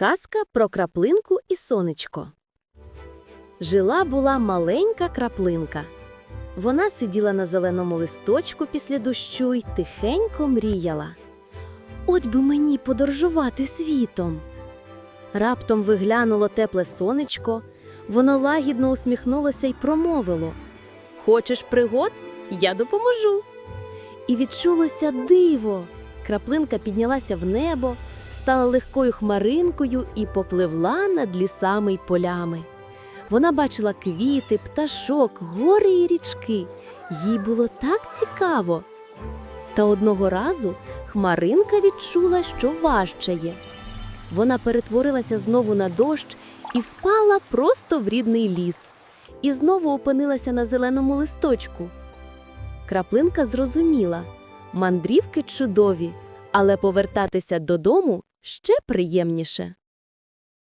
Казка про краплинку і сонечко. Жила була маленька краплинка. Вона сиділа на зеленому листочку після дощу й тихенько мріяла. От би мені подорожувати світом. Раптом виглянуло тепле сонечко, воно лагідно усміхнулося й промовило Хочеш пригод? Я допоможу. І відчулося диво. Краплинка піднялася в небо, стала легкою хмаринкою і попливла над лісами й полями. Вона бачила квіти, пташок, гори і річки. Їй було так цікаво. Та одного разу хмаринка відчула, що важчає. Вона перетворилася знову на дощ і впала просто в рідний ліс. І знову опинилася на зеленому листочку. Краплинка зрозуміла мандрівки чудові, але повертатися додому ще приємніше.